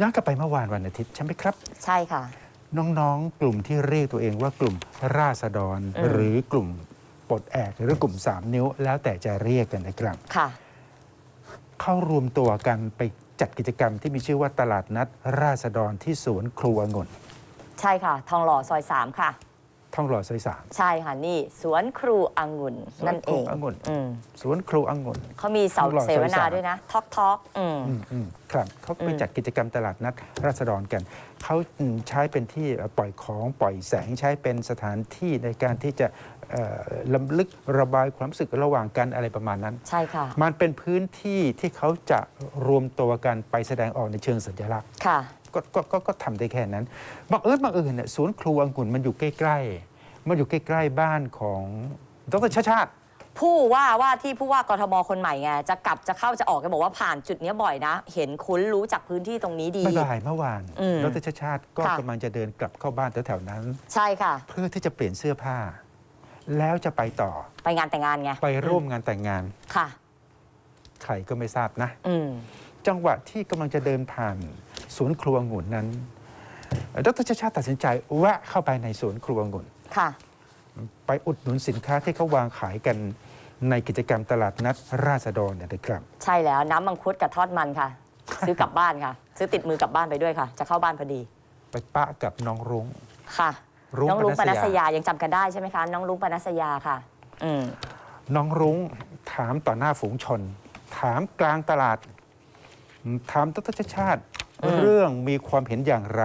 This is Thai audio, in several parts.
ย้อนกลับไปเมื่อวานวันอาทิตย์ใช่ไหมครับ ใช่ค่ะ น้องๆ กลุ่มที่เรียกตัวเองว่ากลุ่มราษฎร อืม หรือกลุ่มปลดแอกหรือกลุ่ม 3 นิ้ว แล้วแต่จะเรียกกันนะครับ ค่ะ เข้ารวมตัวกันไปจัดกิจกรรมที่มีชื่อว่าตลาดนัดราษฎรที่สวนครูองุ่นใช่ค่ะ ทองหล่อซอยสามค่ะ ท่องหล่อซอยสามใช่ค่ะนี่ สวนครูองุ่นสวนนั่นเองครูองุ่นอืมสวนครูองุ่น เขามีเสาทองหล่อเสวซอยนาสามด้วยนะทอกทอกอืม อืมอืมครับเขาไปอืม จัดกิจกรรมตลาดนัดราษฎรกัน เขาอืมใช้เป็นที่ปล่อยของปล่อยแสงใช้เป็นสถานที่ในการที่จะเอ่อลำลึกระบายความรู้สึกระหว่างกันอะไรประมาณนั้น ใช่ค่ะมันเป็นพื้นที่ที่เขาจะรวมตัวกันไปแสดงออกในเชิงสัญลักษณ์ ค่ะ ก็ก็ก็ก็ทำได้แค่นั้นบังเอิญบังเอิญเนี่ยสวนครูองุ่นมันอยู่ใกล้ ๆ มันอยู่ใกล้ๆบ้านของดรชาติชาติ ผู้ว่าว่าที่ผู้ว่ากทมคนใหม่ไงจะกลับจะเข้าจะออกแกบอกว่าผ่านจุดเนี้ยบ่อยนะ เห็นคุ้นรู้จักพื้นที่ตรงนี้ดีไม่บ่ายเมื่อวานอืมดรชาติชาติก็ค่ะ กำลังจะเดินกลับเข้าบ้านแถวๆนั้น ใช่ค่ะ เพื่อที่จะเปลี่ยนเสื้อผ้า แล้วจะไปต่อไปงานแต่งงานไงไปร่วมงานแต่งงาน ค่ะ ใครก็ไม่ทราบนะ อืม จังหวะที่กำลังจะเดินผ่านสวนครัวองุ่นนั้นดรชาติชาติตัดสินใจแวะเข้าไปในสวนครัวองุ่น ค่ะ ไปอุดหนุนสินค้าที่เขาวางขายกันในกิจกรรมตลาดนัดราษฎรเนี่ยนะครับ ใช่แล้วน้ำมังคุดกับทอดมันค่ะ ซื้อกลับบ้านค่ะ ซื้อติดมือกลับบ้านไปด้วยค่ะ จะเข้าบ้านพอดี ไปปะกับน้องรุ้ง ค่ะ รุ้งน้องรุ้งปปนันัสสยายายังจำกันได้ใช่ไหมคะ น้องรุ้งปนัสยาค่ะ อืม น้องรุ้งถามต่อหน้าฝูงชน ถามกลางตลาด ถามดรชาติชาติ อืม เรื่องมีความเห็นอย่างไร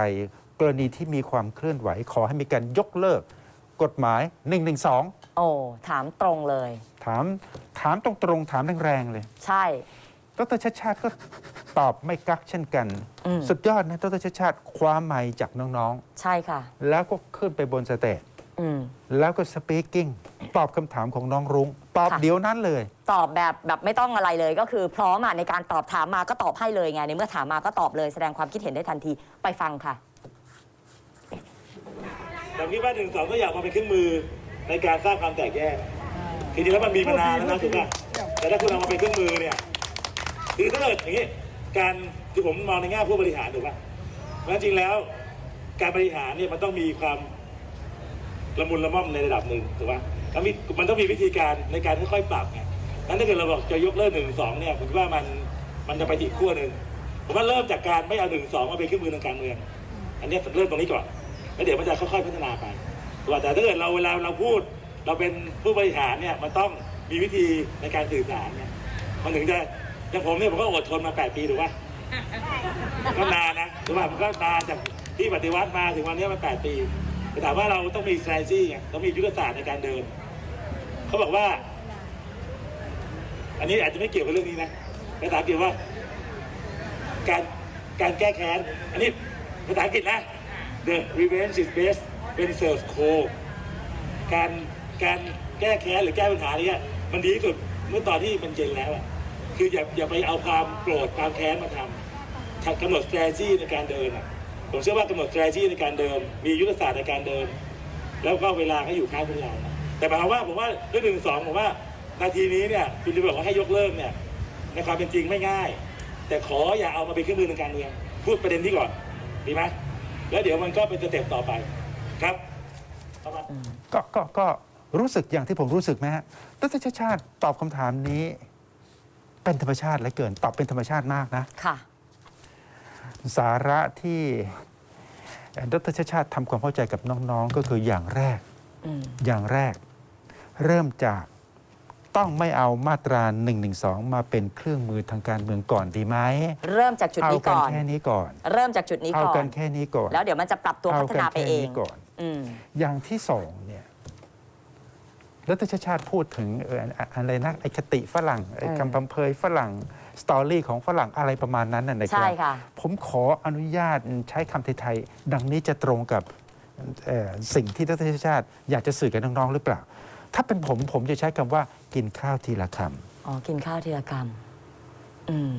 กรณีที่มีความเคลื่อนไหว ขอให้มีการยกเลิก กฎหมาย 112 โอ้ ถามตรงเลย ถามถามตรงๆถามแรงๆเลย ใช่ ดรชาติชาติก็ตอบไม่กักเช่นกัน อืม สุดยอดนะดรชาติชาติคว้าไมค์จากน้องใช่ค่ะ ๆ แล้วก็ขึ้นไปบนสเตจอืม แล้วก็สปีกิ้งตอบคำถามของน้องรุ้งตอบค่ะ เดี๋ยวนั้นเลย ตอบแบบแบบไม่ต้องอะไรเลยก็คือ พร้อมอะในการตอบถามมาก็ตอบให้เลยไงในเมื่อถามมาก็ตอบเลยแสดงความคิดเห็นได้ทันทีไปฟังค่ะ แต่คิดว่าหนึ่งสองก็อยากมาเป็นเครื่องมือในการสร้างความแตกแยกจริงๆแล้วมันมีมานานแล้วนะถูกป่ะแต่ถ้าคุณเอามาเป็นเครื่องมือเนี่ยคือถ้าเกิดอย่างนี้การคือผมมองในแง่ผู้บริหารถูกป่ะเพราะฉะนั้นจริงแล้ว การบริหารเนี่ยมันต้องมีความละมุนละม่อมในระดับหนึ่งถูกป่ะแล้วมีมันต้องมีวิธีการในการค่อยๆปรับไงนั้นถ้าเกิดเราบอกจะยกเลิกหนึ่งสองเนี่ยผมคิดว่ามันมันจะไปอีกขั้วหนึ่งผมว่าเริ่มจากการไม่เอาหนึ่งสองมาเป็นเครื่องมือทางการเมือง อันเนี้ยเริ่มตรงนี้ก่อน แล้วเดี๋ยวมันจะค่อยๆพัฒนาไปแต่ถ้าเกิดเราเวลาเราพูด เราเป็นผู้บริหารเนี่ยมันต้องมีวิธีในการสื่อสารเนี่ยมันถึงจะอย่างผมเนี่ยผมก็อดทนมา 8 ปีถูกป่ะก็นานนะถูกป่ะมันก็นานจากที่ปฏิวัติมาถึงวันนี้มัน8ปีแต่ถามว่าเราต้องมี strategy ต้องมียุทธศาสตร์ในการเดิน เขาบอกว่า อันนี้อาจจะไม่เกี่ยวกับเรื่องนี้นะภาษาอังกฤษว่า การการแก้แค้น อันนี้ภาษาอังกฤษนะ The revenge is best when served cold การการแก้แค้นหรือแก้ปัญหาเนี้มันดีที่สุดเมื่อตอนที่มันเย็นแล้วอะคืออย่าอย่าไปเอาความโกรธความแค้นมาทำกำหนด strategy ในการเดินอะผมเชื่อว่ากำหนด strategy ในการเดิน มียุทธศาสตร์ในการเดิน แล้วก็เวลาก็อยู่ข้างพวกเรานะแต่หมายความว่าผมว่าเรื่องหนึ่งสองผมว่านาทีนี้เนี่ยคุณจะบอกว่าให้ยกเลิกเนี่ยในความเป็นจริงไม่ง่าย แต่ขออย่าเอามาเป็นเครื่องมือทางการเมืองพูดประเด็นนี้ก่อนดีไหม แล้วเดี๋ยวมันก็เป็นสเต็ปต่อไปครับประมาณก็ก็ก็รู้สึกอย่างที่ผมรู้สึกไหมฮะดรชาติชาติตอบคำถามนี้ เป็นธรรมชาติเหลือเกินตอบเป็นธรรมชาติมากนะค่ะ สาระที่ดรชาติชาติทำความเข้าใจกับน้องๆก็คืออย่างแรกอืมอย่างแรก เริ่มจาก ต้องไม่เอามาตรา1นึมาเป็นเครื่องมือทางการเมืองก่อนดีไหมเริ่มจากจุดเอานี้กัก่อน แค่นี้ก่อน เริ่มจากจุดนี้เอาก่อกันน แค่นี้ก่อนแล้วเดี๋ยวมันจะปรับตัวพัฒนาไปเองนี้ก่อน อืมอย่างที่สองเนี่ยรัฐชาติชาติพูดถึงเอออะอะไรนะไอคติฝรั่งไอเออคำพัมเพยฝรั่ง สตอรี่ของฝรั่งอะไรประมาณนั้นน่ะนะคใช่รับ ค่ะ ผมขออนุญาตใช้คำไทยๆดังนี้จะตรงกับเอ่อสิ่งที่รัฐชาติชาติอยากจะสื่อกับน้อง ๆ หรือเปล่า ถ้าเป็นผมผมจะใช้คำว่ากินข้าวทีละคำอ๋อ กินข้าวทีละคำอืม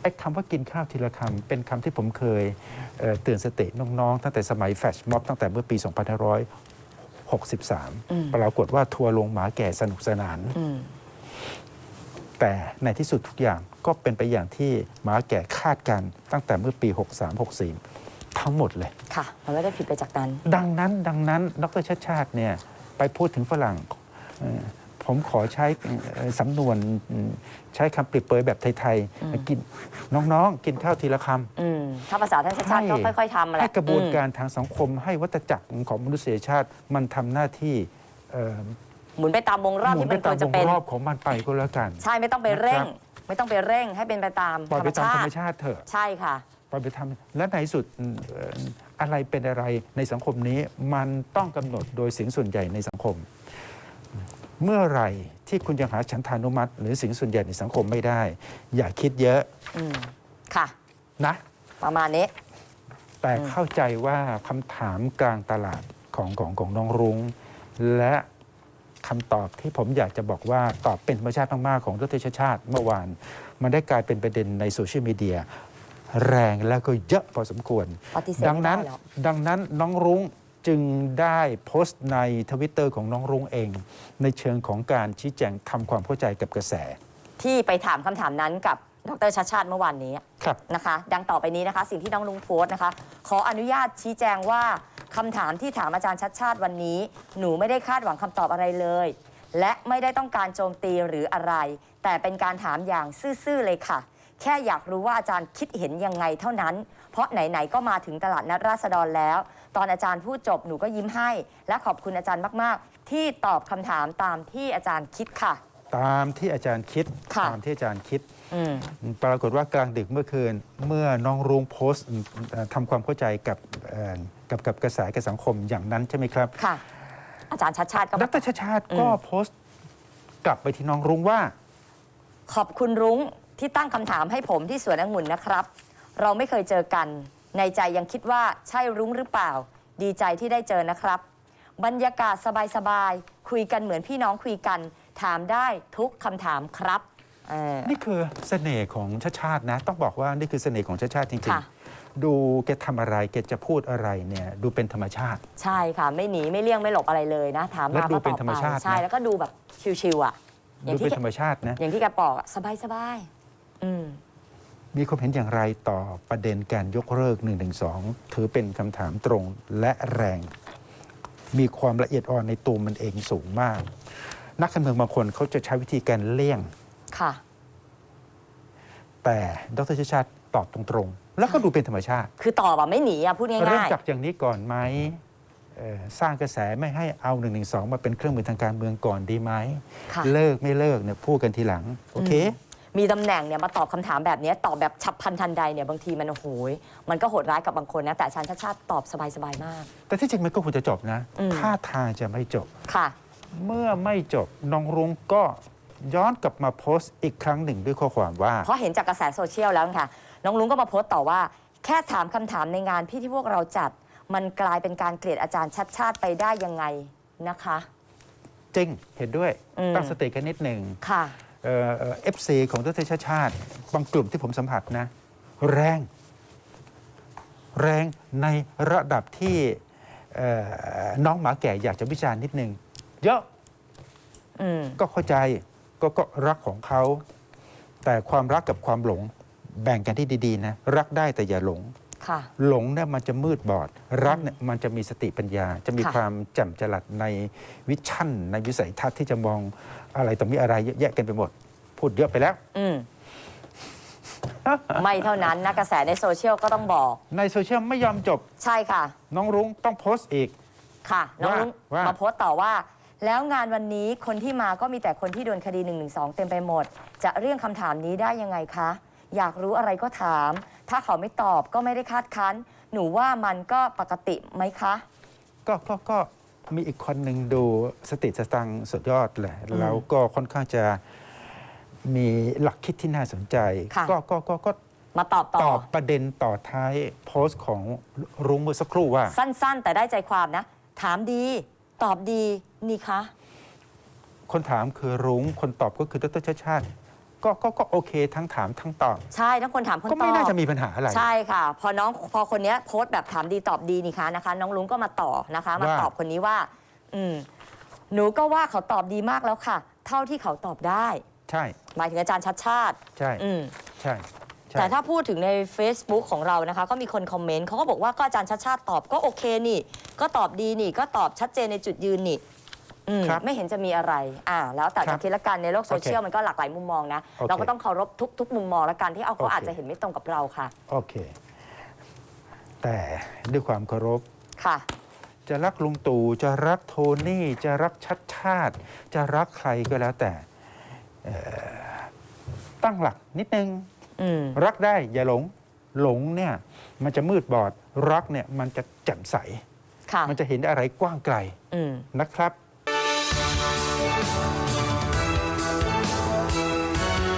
ไอ้คำว่ากินข้าวทีละคำเป็นคำที่ผมเคยเอ่อเตือนสติน้องๆ ตั้งแต่สมัยแฟชม็อบตั้งแต่เมื่อปี อืม 2563 ปรากฏว่าทัวร์ลงหมาแก่สนุกสนาน อืม แต่ในที่สุดทุกอย่างก็เป็นไปอย่างที่หมาแก่คาดการณ์ตั้งแต่เมื่อปี 63-64 ทั้งหมดเลย ค่ะ มันไม่ได้ผิดไปจากนั้น ดังนั้นดังนั้นดรชาติชาติเนี่ย ไปพูดถึงฝรั่งเอ่อผมขอใช้เอ่อสำนวนอืมใช้คำเปรียบเปรยแบบไทยๆกินน้องๆ กินข้าวทีละคำอืมถ้าภาษาท่านชาติชาติก็ค่อยๆทำมาแหให้ละกระบวนอืมการทางสังคมให้วัตจักรของมนุษยชาติมันทำหน้าที่เอ่อหมุนไปตามวงรอบหมุที่นไปมันคตาวมรจะวงเป็นรอบของมันไปก็แล้วกัน ใช่ไม่ต้องไปเร่งนะครับไม่ต้องไปเร่งให้เป็นไปตามปล่อยธรไปรมตามชาธรรมติชาติเถอะใช่ค่ะปล่อยไปทำและในที่สุดเอ่ออะไรเป็นอะไรในสังคมนี้มันต้องกำหนดโดยเสียงส่วนใหญ่ในสังคม เมื่อไหร่ที่คุณยังหาฉันทานุมัติ หรือเสียงส่วนใหญ่ในสังคมไม่ได้ อย่าคิดเยอะอืมค่ะนะ ประมาณนี้ แต่อืมเข้าใจว่าคำถามกลางตลาดของของของน้องรุง้งและคำตอบที่ผมอยากจะบอกว่าตอบเป็นธรรมชาติมากๆของดรชาติชาติเมื่อวาน มันได้กลายเป็นประเด็นในโซเชียลมีเดีย แรงแล้วก็เยอะพอสมควร ปฏิเสธดังไม่นั้ได้นหรอก ดังนั้นน้องรุ้งจึงได้โพสต์ในทวิตเตอร์ของน้องรุ้งเอง ในเชิงของการชี้แจงทำความเข้าใจกับกระแสที่ไปถามคำถามนั้นกับดรชาติชาติเมื่อวานนี้ ครับ นะคะดังต่อไปนี้นะคะ สิ่งที่น้องลุงโพสต์นะคะ ขออนุญาตชี้แจงว่าคำถามที่ถามอาจารย์ชัดชาติวันนี้ หนูไม่ได้คาดหวังคำตอบอะไรเลย และไม่ได้ต้องการโจมตีหรืออะไร แต่เป็นการถามอย่างซื่อๆเลยค่ะ แค่อยากรู้ว่าอาจารย์คิดเห็นยังไงเท่านั้น เพราะไหนๆก็มาถึงตลาดนัดราษฎรแล้ว ตอนอาจารย์พูดจบหนูก็ยิ้มให้ และขอบคุณอาจารย์มากๆ ที่ตอบคำถามตามที่อาจารย์คิดค่ะ ตามที่อาจารย์คิดค่ะ ตามที่อาจารย์คิด อืม ปรากฏว่ากลางดึกเมื่อคืน เมื่อน้องรุ้งโพสต์เอ่อทำความเข้าใจกับเอ่อกับกับกระแสกับสังคมอย่างนั้นใช่ไหมครับค่ะ อาจารย์ชัดชาติก็ดมา รชาติชาติอืมก็โพสต์ กลับไปที่น้องรุ้งว่า ขอบคุณรุ้ง ที่ตั้งคำถามให้ผมที่สวนองุ่นนะครับ เราไม่เคยเจอกัน ในใจยังคิดว่าใช่รุ้งหรือเปล่า ดีใจที่ได้เจอนะครับ บรรยากาศสบายๆคุยกันเหมือนพี่น้องคุยกัน ถามได้ทุกคำถามครับเออ นี่คือเสน่ห์ของชาติชาตินะ ต้องบอกว่านี่คือเสน่ห์ของชาติชาติจริงค่ะ ๆ ดูแกทำอะไรแกจะพูดอะไรเนี่ยดูเป็นธรรมชาติ ใช่ค่ะ ไม่หนีไม่เลี่ยงไม่หลบอะไรเลยนะ ถามและมาดูก็เป็ตนอบธรรมไปชาตินะ ใช่แล้วก็ดูแบบชิวๆอะอย่าดูงที่เป็นธรรมชาตินะ อย่างที่แกบอกอะสบายๆอื มมีความเห็นอย่างไรต่อประเด็นการยกเลิก1นึถือเป็นคำถามตรงและแรง มีความละเอียดอ่อนในตัวมันเองสูงมาก นักการเมืองบางคนเขาจะใช้วิธีการเลี่ยง ค่ะ แต่ดรชาติชาติตอบตรงๆ แล้วก็ดูเป็นธรรมชาติ คือตอบแบบไม่หนีอะพูดง่เริ่มายจากอย่างนี้ก่อนไหมเอ่อสร้างกระแสไม่ให้เอา1นึมาเป็นเครื่องมือทางการเมืองก่อนดีไหมๆค่ะ เลิกไม่เลิกเนี่ยพูดกันทีหลัง โอเคมี ตำแหน่งเนี่ยมาตอบคำถามแบบเนี้ยตอบแบบฉับพลันทันใดเนี่ยบางทีมันโอ้โหยมันก็โหดร้ายกับบางคนนะแต่อาจารย์ชาติชาติตอบสบายๆมาก แต่ที่จริงมันก็ควรจะจบนะอืม ท่าทางจะไม่จบ ค่ะ เมื่อไม่จบน้องรุ้งก็ย้อนกลับมาโพสต์อีกครั้งหนึ่งด้วยข้อความว่า เพราะเห็นจากกระแสโซเชียลแล้วค่ะ น้องลุงก็มาโพสต์ต่อว่า แค่ถามคำถามในงานพี่ที่พวกเราจัด มันกลายเป็นการเกลียดอาจารย์ชัดชาติไปได้ยังไงนะคะ จริงเห็นด้วยอืม ตั้งสติกันนิดหนึ่ง ค่ะ เอฟซีของดรชาติชาติ บางกลุ่มที่ผมสัมผัสนะ แรง แรงในระดับที่เอ่อน้องหมาแก่อยากจะวิจารณ์นิดหนึ่งเยอะอืมก็เข้าใจก็ก็รักของเขา แต่ความรักกับความหลง แบ่งกันที่ดี ๆ นะ รักได้แต่อย่าหลง ค่ะ หลงเนี่ยมันจะมืดบอด รักเนี่ยมันจะมีสติปัญญา จะมีค่ะ ความแจ่มจรัสในวิชั่น ในวิสัยทัศน์ที่จะมองอะไรต่อมีอะไรเยอะแยะกันไปหมด พูดเยอะไปแล้ว อืม ไม่เท่านั้นนะกระแสในโซเชียลก็ต้องบอก ในโซเชียลไม่ยอมจบใช่ค่ะ น้องรุ้งต้องโพสต์อีก ค่ะ น้องว่าลุงว่า มาโพสต์ต่อว่า แล้วงานวันนี้คนที่มาก็มีแต่คนที่โดนคดี1นึเต็มไปหมด จะเรื่องคำถามนี้ได้ยังไงคะ อยากรู้อะไรก็ถาม ถ้าเขาไม่ตอบก็ไม่ได้คาดคั้น หนูว่ามันก็ปกติไหมคะ ก็ก็ก็มีอีกคนหนึ่งดูสติสตังค์สุดยอดเลยอืมแล้วก็ค่อนข้างจะมีหลักคิดที่น่าสนใจ ค่ะ ก็ก็ก็ก็มาตอบตต่ออบประเด็นต่อท้ายโพสต์ของรุ้งเมื่อสักครู่ว่า สั้นๆ แต่ได้ใจความนะ ถามดี ตอบดีนี่คะ คนถามคือรุ้งคนตอบก็คือดรชาติชาติ ก็ก็ก็โอเคทั้งถามทั้งตอบ ใช่ทั้งคนถามคนตอบก็ไม่น่าจะมีปัญหาอะไร ใช่ค่ะ พอน้องพอคนเนี้ยโพสต์แบบถามดีตอบดีนี่คะนะคะ น้องลุงก็มาต่อนะคะ มาว่า ตอบคนนี้ว่า อืมหนูก็ว่าเขาตอบดีมากแล้วค่ะ เท่าที่เขาตอบได้ ใช่หมายถึงอาจารย์ชัดชาติ ใช่อืม ใช่ใช่แต่ถ้าพูดถึงใน Facebook ของเรานะคะ ก็มีคนคอมเมนต์เขาก็บอกว่าก็อาจารย์ชัดชาติตอบก็โอเคนี่ ก็ตอบดีนี่ ก็ตอบชัดเจนในจุดยืนนี่ อืมครับไม่เห็นจะมีอะไรอ่าแล้วแต่ครัจะบคิดละกันในโลกโซเชียลโอเคมันก็หลากหลายมุมมองนะ โอเคเราก็ต้องเคารพทุกทุกมุมมองละกันที่เอาเขาโอเค อาจจะเห็นไม่ตรงกับเราค่ะ โอเค แต่ด้วยความเคารพ ค่ะ จะรักลุงตู่จะรักโทนี่ จะรักชัดชาติ จะรักใครก็แล้วแต่เอ่อตั้งหลักนิดนึง อืมรักได้อย่าหลง หลงเนี่ย มันจะมืดบอด รักเนี่ย มันจะแจ่มใส ค่ะมันจะเห็นอะไรกว้างไกลอืมนะครับ